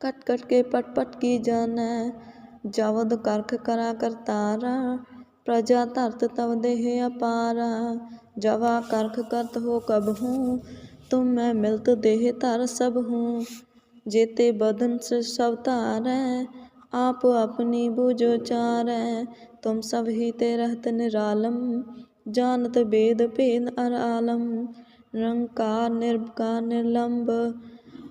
Cut cut के पट पट की जाने जवद करख करा करतारा प्रजा धरत तव देह अपारा जवा करख करत हो कब हूँ तुम मैं मिलत देह धर सब हूँ जेते बदन से सब तारै आप अपनी बूझो चारै तुम सब ही ते रहत निरालम जानत वेद भेद अर आलम निरंकार निर्विकार निर्लंब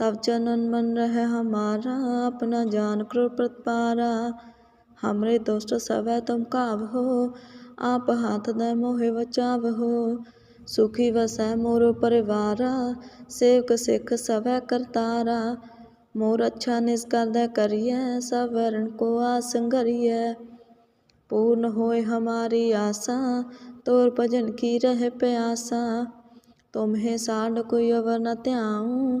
तब चनन मन रहे हमारा अपना जान क्रो प्रतिपारा हमरे दोस्त सब तुम काव हो आप हाथ दे मोहे बचाव हो सुखी वसै मोरो परिवारा सेवक सिख सवै करतारा मोर अच्छा निष्कर दे करिए सब वरण को आसंगरिए पूर्ण होए हमारी आशा तोर भजन की रह प्यासा तुम्हें साड कोई अवर न त्याऊं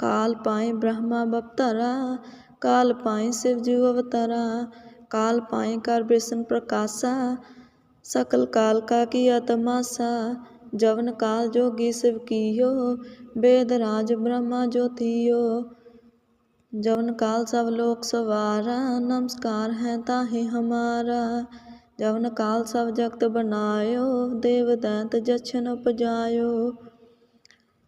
काल पाए ब्रह्मा बपतरा काल पाए शिव जू अवतरा, काल पाए कर विष्णु प्रकाशा, सकल काल का किया तमाशा, जवन काल जोगी शिव कियो, वेद राज ब्रह्मा ज्योतियो। जवन काल सब लोक सवारा, नमस्कार है ताहि हमारा। जवन काल सब जगत बनायो देव दैत जछन उपजायो।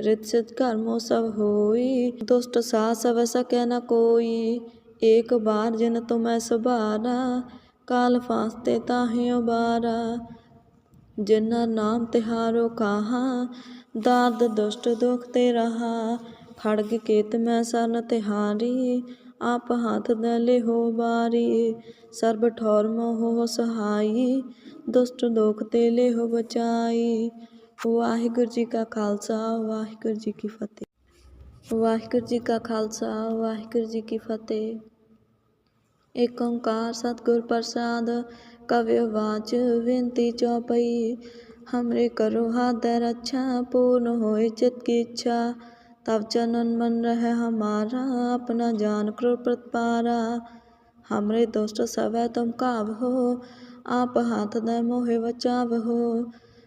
रित सिद्ध कर्मो सब होई दुष्ट सा सब सके न कोई एक बार जिन तुम सुबारा काल फांसते ताहे उबारा जिन्ना नाम तिहारो कहा दाद दुष्ट दुख ते रहा खड़ग केत मैं सन तिहारी आप हाथ दले हो बारी सर्ब ठौर मोह सहाई ਦੁਸ਼ਟ ਦੋਖ ਤੇ ਲਿਹੋ ਬਚਾਈ ਵਾਹਿਗੁਰੂ ਜੀ ਕਾ ਖਾਲਸਾ ਵਾਹਿਗੁਰੂ ਜੀ ਕੀ ਫਤਿਹ ਵਾਹਿਗੁਰੂ ਜੀ ਕਾ ਖਾਲਸਾ ਵਾਹਿਗੁਰੂ ਜੀ ਕੀ ਫਤਿਹ ਏਕ ਓੰਕਾਰ ਸਤਿਗੁਰ ਪ੍ਰਸਾਦ ਕਵਿ ਵਾਚ ਬੇਨਤੀ ਚੌਪਈ हमरे करो हाथ रक्षा पूर्ण होए चित की इच्छा तब चनन मन रहे हमारा अपना जान क्रो प्रतिपारा हमरे दोस्त सब तुम काब हो आप हाथ दे मोहे बचाव हो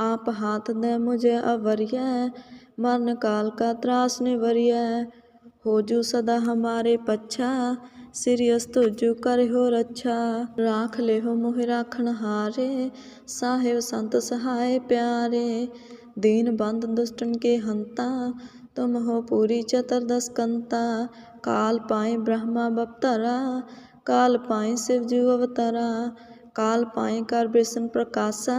आप हाथ दे मुझे अवर्य मरण काल का त्रास निवर्य हो जू सदा हमारे पच्छा सिरियस तुझु कर हो रक्षा राख ले हो मोहि राखण हारे साहेब संत सहाय प्यारे दीन बंद दुष्टन के हंता तुम हो पूरी चतुर्दश कंता काल पाए ब्रह्मा बपतरा काल पाए शिव जू अवतरा काल पाए कर विष्णु प्रकाशा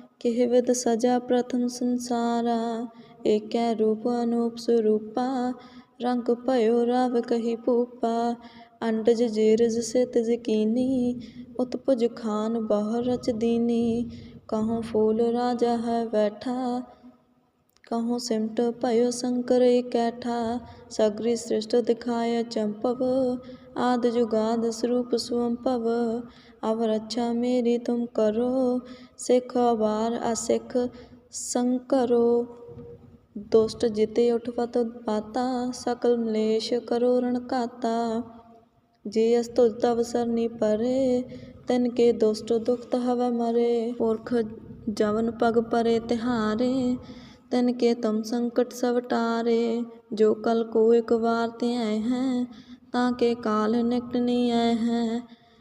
विद सजा प्रथम संसारा एक रूप अनूप स्वरूपा रंग भयो राव कही भूपा अंडज जेरज से तिज कीनी उत्पुज खान बह रच दीनी कहूँ फूल राजा है बैठा कहूँ सिमट भयो शंकर कैठा सगरी सृष्ट दिखाय चंपव आद जुगाद स्वरूप स्वंपव अब रक्षा मेरी तुम करो सिख अबार असिख संकरो दुष्ट जिते उठवत पाता सकल मलेश करो रण काता जे अस्तुज तव सरनी परे तिन के दुष्ट दुखत हवै मरे पुरख जवन पग परे तिहारे तिन के तुम संकट सब टारे जो कल को एक बार ते आए हैं ताके काल निकट नहीं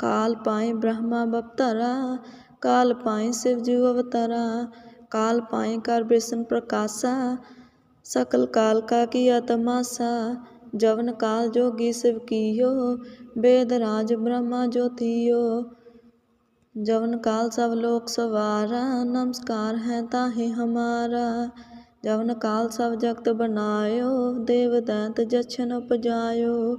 काल पाए ब्रह्मा बपतरा, काल पाए शिव जी अवतरा, काल पाए कर विष्णु प्रकाशा, सकल काल का किया तमाशा, जवन काल जोगी शिव कियो, वेद राज ब्रह्मा ज्योतियो। जवन काल सब लोक सवारा, नमस्कार है ताहि हमारा। जवन काल सब जगत बनायो देव दैत जछन उपजायो।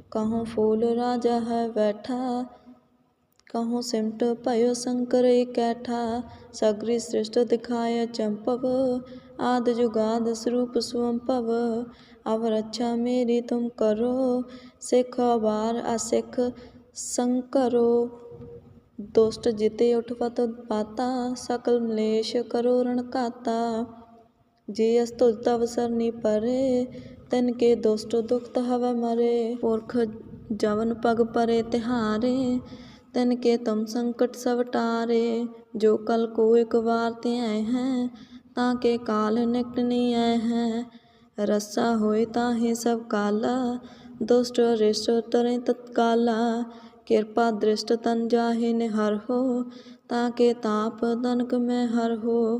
कहूँ फूल राजा है बैठा कहूँ सिमट भयो शंकर कैठा सगरी सृष्ट दिखाय चंपव आद जुगाद स्वरूप स्वंपव अब रक्षा मेरी तुम करो सिख बार असिख संकरो दुष्ट जिते उठवत पाता सकल मलेश करो रण যে আজ তজ্জাবসার নি পারে ਤਨਕੇ ਦੋਸਤੋ ਦੁਖਤ ਹਵੈ ਮਰੇ। ਪੁਰਖ ਜਵਨ ਪਗ ਪਰੇ ਤਿਹਾਰੇ ਤਨਕੇ ਤੁਮ ਸੰਕਟ ਸਭ ਟਾਰੇ। ਜੋ ਕਲ ਕੋ ਇਕ ਵਾਰ ਤੇ ਆਏ ਹੈ, ਤਾਂ ਕੇ ਕਾਲ ਨਿਕਟ ਨਹੀਂ ਆਏ ਹੈ। ਰਸਾ ਹੋਏ ਤਾਂ ਹੈ ਸਭ ਕਾਲਾ, ਦੁਸ਼ਟ ਰਿਸ਼ਟ ਤਰੇ ਤਤਕਾਲਾ। ਕਿਰਪਾ ਦ੍ਰਿਸ਼ਟ ਤਨ ਜਾਹੇ ਨਿਹਰ ਹੋ, ਤਾਂ ਕੇ ਤਾਪ ਤਨਕ ਮੈਂ ਹਰ ਹੋ।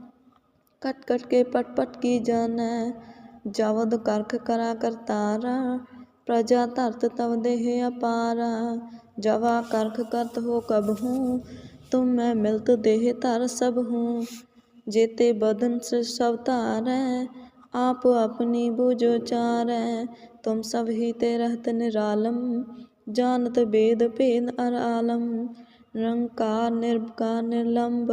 कट कट के पट पट की जाने जावद करख करा करतारा प्रजा धरत तव देह अपारा जवा करख करत हो कब हूँ तुम मैं मिलत देह धर सब हूँ जेते बदन सृष्ट अवतारै आप अपनी बूझो चारै तुम सब ही ते रहत निरालम जानत वेद भेद अर आलम निरंकार निर्विकार निर्लंब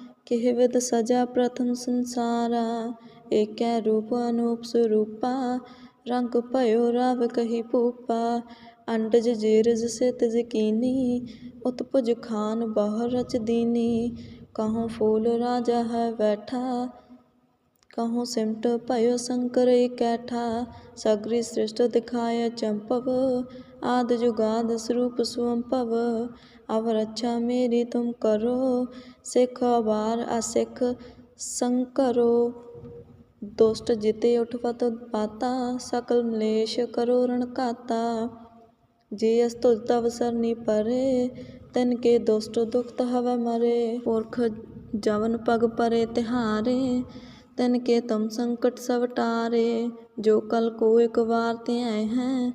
ਕੇਹਵਦ ਸਜਾ ਪ੍ਰਥਮ ਸੰਸਾਰਾ, ਏਕੈ ਰੂਪ ਅਨੂਪ ਸਰੂਪਾ, ਰੰਗ ਭਇਓ ਰਵ ਕਹੀ ਭੂਪਾ, ਅੰਡਜ ਜੀਰਜ ਸਿਤ ਜਕੀਨੀ, ਉਤਪੁਜ ਖਾਨ ਬਾਹਰ ਰਚ ਦੀਨੀ ਕਹਉ ਫੂਲ ਰਾਜਾ ਹੈ ਬੈਠਾ ਕਹਉ ਸਿਮਟ ਭਇਓ ਸ਼ੰਕਰੇ ਕੈਠਾ ਸਗਰੀ ਸ੍ਰਿਸ਼ਟ ਦਿਖਾਇ ਚੰਪਵ आद जुगाद स्वरूप स्वंपव अब रक्षा मेरी तुम करो सिख बार असिख संकरो दुष्ट जिते उठवत पाता सकल मलेश करो रण काता जे अस्तुज तव सरनी परे तिन के दुष्ट दुखत हव मरे पुरख जवन पग परे तिहारे तिन के तुम संकट सब टारे जो कल को एक बार त्याय हैं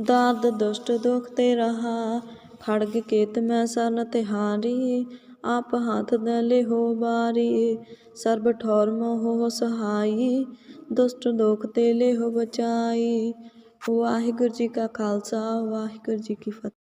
ਦਾਦ ਦੁਸ਼ਟ ਦੁਖ ਤੇ ਰਹਾ, ਖੜਗ ਕੇਤ ਮੈਂ ਸਰਨ ਤਿਹਾਰੀ, ਆਪ ਹੱਥ ਦਲੇ ਹੋ ਬਾਰੀ ਸਰਬ ਠੌਰ ਮੋਹ ਸਹਾਈ, ਦੁਸ਼ਟ ਦੁਖ ਤੇ ਲੈ ਹੋ ਬਚਾਈ। ਵਾਹਿਗੁਰੂ ਜੀ ਕਾ ਖਾਲਸਾ, ਵਾਹਿਗੁਰੂ ਜੀ ਕੀ ਫਤਿਹ।